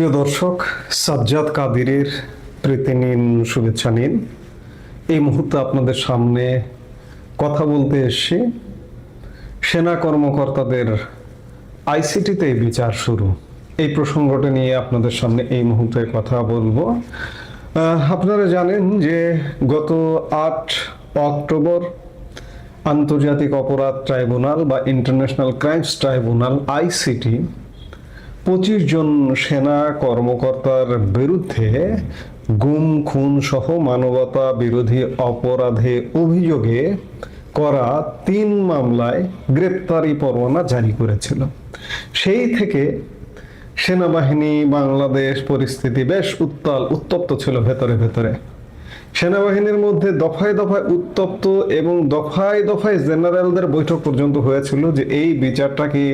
প্রিয় দর্শক, সাজ্জাদ কাদিরের প্রীতি নিন শুভেচ্ছা নিন। এই মুহূর্তে আপনাদের সামনে কথা বলতে এসছি। সেনা কর্মকর্তাদের আইসিটিতে বিচার শুরু। এই প্রসঙ্গটা নিয়ে আপনাদের সামনে এই মুহূর্তে কথা বলব। আপনারা জানেন যে গত আট অক্টোবর আন্তর্জাতিক অপরাধ ট্রাইব্যুনাল বা ইন্টারন্যাশনাল ক্রাইমস ট্রাইব্যুনাল, আইসিটি পঁচিশ জন সেনা কর্মকর্তার বিরুদ্ধে গুম, খুন সহ মানবতা বিরোধী অপরাধে অভিযোগে করা তিন মামলায় গ্রেপ্তারি পরোয়ানা জারি করেছিল। সেই থেকে সেনাবাহিনী, বাংলাদেশ পরিস্থিতি বেশ উত্তাল, উত্তপ্ত ছিল ভেতরে ভেতরে। সেনাবাহিনীর মধ্যে দফায় দফায় উত্তপ্ত এবং দফায় দফায় জেনারেলদের বৈঠক পর্যন্ত হয়েছিল যে এই বিচারটা কি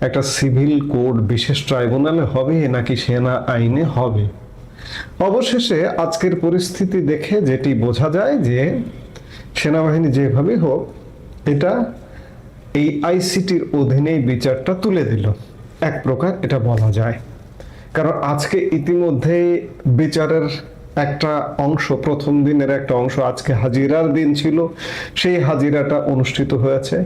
একটা সিভিল কোড বিশেষ ট্রাইব্যুনালে হবে নাকি সেনা আইনে হবে? অবশেষে আজকের পরিস্থিতি দেখে যেটি বোঝা যায় যে সেনাবাহিনী যেভাবে হোক, এটা এই আইসিটির অধীনেই বিচারটা তুলে দিল। এক প্রকার এটা বলা যায়। কারণ আজকে ইতিমধ্যে বিচারের একটা অংশ, প্রথম দিনের একটা অংশ আজকে হাজিরার দিন ছিল। সেই হাজিরাটা অনুষ্ঠিত হয়েছে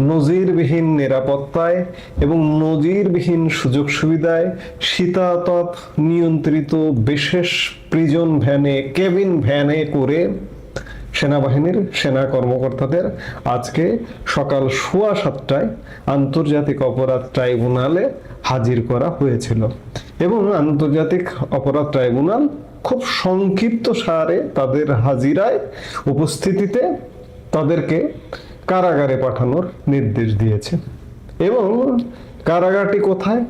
নজিরবিহীন নিরাপত্তায় এবং নজিরবিহীন সুযোগ সুবিধায় শীতাতপ নিয়ন্ত্রিত বিশেষ প্রিজন ভ্যানে, কেবিন ভ্যানে করে সেনাবাহিনীর সেনা কর্মকর্তাদের আজকে সকাল সোয়া সাতটায় আন্তর্জাতিক অপরাধ ট্রাইব্যুনালে হাজির করা হয়েছিল। এবং আন্তর্জাতিক অপরাধ ট্রাইব্যুনাল খুব সংক্ষিপ্ত সারে তাদের হাজিরায় উপস্থিতিতে তাদেরকে কারাগারে পাঠানোর নির্দেশ দিয়েছে। এবং কারাগারটি কোথায়?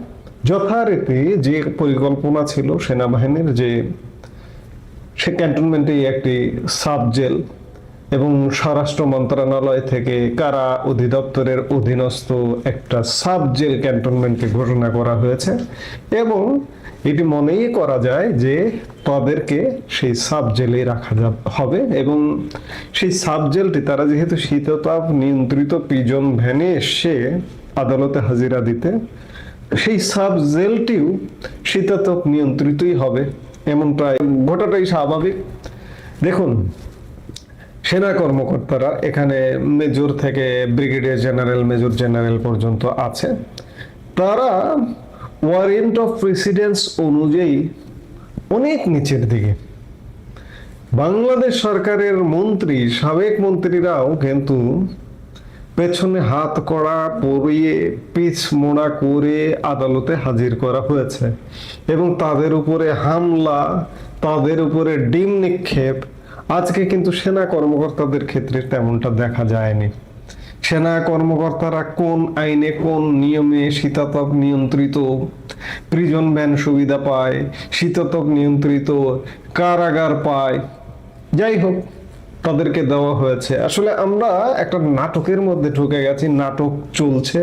যথারীতি যে পরিকল্পনা ছিল সেনাবাহিনীর যে সে ক্যান্টনমেন্টে একটি সাব জেল এবং স্বরাষ্ট্র মন্ত্রণালয় থেকে কারা অধিদপ্তরের অধীনস্থ একটা সাব জেল ক্যান্টনমেন্টকে ঘোষণা করা হয়েছে এবং এটি মনেই করা যায় যে তাদেরকে সেই সাব জেলে রাখা হবে এবং সেই সাব জেলটি তারা যেহেতু শীততাপ নিয়ন্ত্রিত পিজন ভ্যানে এসে আদালতে হাজিরা দিতে, সেই সাব জেলটিও শীতাতপ নিয়ন্ত্রিতই হবে, এমনটাই ঘটাটাই স্বাভাবিক। দেখুন সেনা কর্মকর্তারা এখানে মেজর থেকে ব্রিগেডিয়ার জেনারেল, মেজর জেনারেল পর্যন্ত আছে। তারা ওয়ারেন্ট অফ প্রেসিডেন্স অনুযায়ী অনেক নিচের দিকে। বাংলাদেশ সরকারের মন্ত্রী, সাবেক মন্ত্রীরাও কিন্তু পেছনে হাত কড়া পরিয়ে, পিছ মোড়া করে আদালতে হাজির করা হয়েছে। এবং তাদের উপরে হামলা, তাদের উপরে ডিম নিক্ষেপ আজকে কিন্তু সেনা কর্মকর্তাদের ক্ষেত্রে তেমনটা দেখা যায়নি। সেনা কর্মকর্তারা কোন আইনে, কোন নিয়মে শীতাতপ নিয়ন্ত্রিত প্রিজন ভ্যান সুবিধা পায়, শীতাতপ নিয়ন্ত্রিত, কারাগার পায়, যাই হোক। তাদেরকে দেওয়া হয়েছে। আসলে আমরা একটা নাটকের মধ্যে ঢুকে গেছি, নাটক চলছে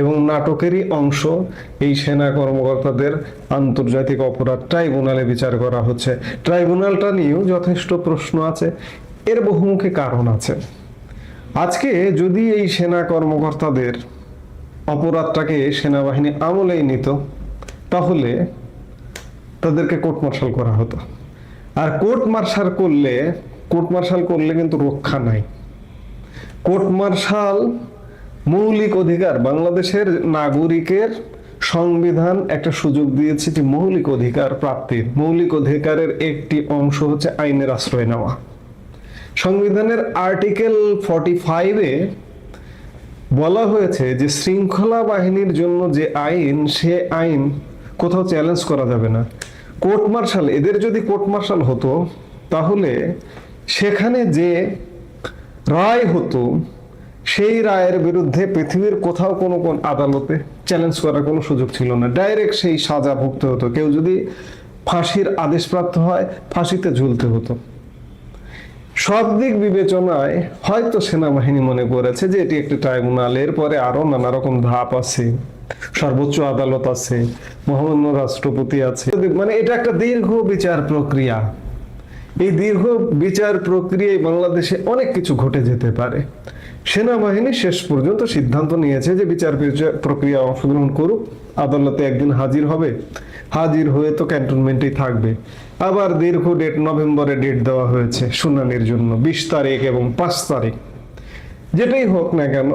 এবং নাটকেরই অংশ এই সেনা কর্মকর্তাদের আন্তর্জাতিক অপরাধ ট্রাইব্যুনালে বিচার করা হচ্ছে। ট্রাইব্যুনালটা নিয়েও যথেষ্ট প্রশ্ন আছে, এর বহুমুখী কারণ আছে। আজকে যদি এই সেনা কর্মকর্তাদের অপরাধটাকে সেনাবাহিনী আমলেই নিত, তাহলে তাদেরকে কোর্ট মার্শাল করা হতো। আর কোর্ট মার্শাল করলে কোর্ট মার্শাল করলে কিন্তু রক্ষা নাই। কোর্ট মার্শাল মৌলিক অধিকার, বাংলাদেশের নাগরিকের সংবিধান একটা সুযোগ দিয়েছে যে মৌলিক অধিকার প্রাপ্তির মৌলিক অধিকারের একটি অংশ হচ্ছে আইনের আশ্রয় নেওয়া সংবিধানের আর্টিকেল ফর্টি ফাইভে বলা হয়েছে যে শৃঙ্খলা বাহিনীর জন্য যে আইন, সে আইন কোথাও চ্যালেঞ্জ করা যাবে না। কোর্ট মার্শাল, এদের যদি কোর্ট মার্শাল হতো, তাহলে সেখানে যে রায় হতো, সেই রায়ের বিরুদ্ধে পৃথিবীর কোথাও কোনো কোন আদালতে চ্যালেঞ্জ করার কোনো সুযোগ ছিল না। ডাইরেক্ট সেই সাজা ভুগতে হতো। কেউ যদি ফাঁসির আদেশপ্রাপ্ত হয়, ফাঁসিতে ঝুলতে হতো। সব দিক বিবেচনায় হয়তো সেনাবাহিনী মনে করেছে যে এটি একটি ট্রাইব্যুনাল এরপরে আরও নানা রকম ধাপ আছে, সর্বোচ্চ আদালত আছে, মহামান্য রাষ্ট্রপতি আছে। মানে এটা একটা দীর্ঘ বিচার প্রক্রিয়া। এই দীর্ঘ বিচার প্রক্রিয়ায় বাংলাদেশে অনেক কিছু ঘটে যেতে পারে। সেনাবাহিনী শেষ পর্যন্ত সিদ্ধান্ত নিয়েছে যে বিচার প্রক্রিয়া অংশগ্রহণ করুক, আদালতে একদিন হাজির হবে। হাজির হয়ে তো ক্যান্টনমেন্টেই থাকবে। আবার দীর্ঘ ডেট নভেম্বরে ডেট দেওয়া হয়েছে শুনানির জন্য, বিশ তারিখ এবং পাঁচ তারিখ। যেটাই হোক না কেন,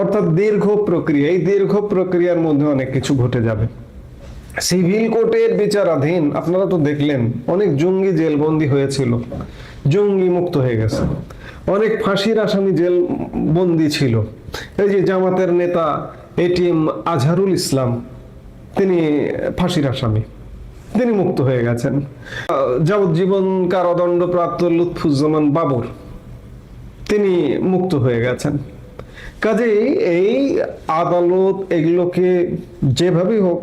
অর্থাৎ দীর্ঘ প্রক্রিয়া, এই দীর্ঘ প্রক্রিয়ার মধ্যে অনেক কিছু ঘটে যাবে। সিভিল কোর্টের বিচারাধীন, আপনারা তো দেখলেন, অনেক জঙ্গি জেলবন্দি হয়েছিল, জঙ্গি মুক্ত হয়ে গেছে। অনেক ফাঁসির আসামি জেল বন্দি ছিল। এই যে জামাতের নেতা এটিএম আজহারুল ইসলাম, তিনি ফাঁসির আসামি, তিনি মুক্ত হয়ে গেছেন। যাবজ্জীবন কারাদণ্ড প্রাপ্ত লুৎফুজ্জামান বাবর, তিনি মুক্ত হয়ে গেছেন। কাজেই এই আদালত এগুলোকে যেভাবেই হোক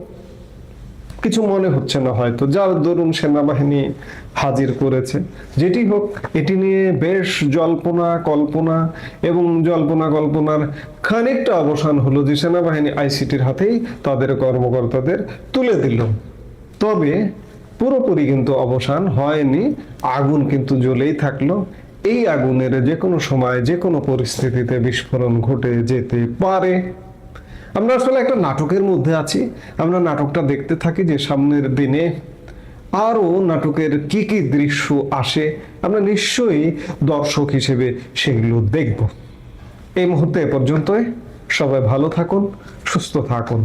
কিছু মনে হচ্ছে না হয়তো। যার দরুন সেনাবাহিনী হাজির করেছে। যেটি হোক, এটি নিয়ে বেশ জল্পনা, কল্পনা এবং জল্পনা কল্পনার খানিকটা অবসান হলো যে সেনাবাহিনী আইসিটির হাতেই তাদের কর্মকর্তাদের তুলে দিল। তবে পুরোপুরি কিন্তু অবসান হয়নি, আগুন কিন্তু জ্বলেই থাকল। এই আগুনের যে কোনো সময়, যে কোনো পরিস্থিতিতে বিস্ফোরণ ঘটে যেতে পারে। আমরা আসলে একটা নাটকের মধ্যে আছি। আমরা নাটকটা দেখতে থাকি যে সামনের দিনে আরও নাটকের কি কি দৃশ্য আসে, আমরা নিশ্চয়ই দর্শক হিসেবে সেগুলো দেখব। এই মুহূর্তে এ পর্যন্তই। সবাই ভালো থাকুন, সুস্থ থাকুন।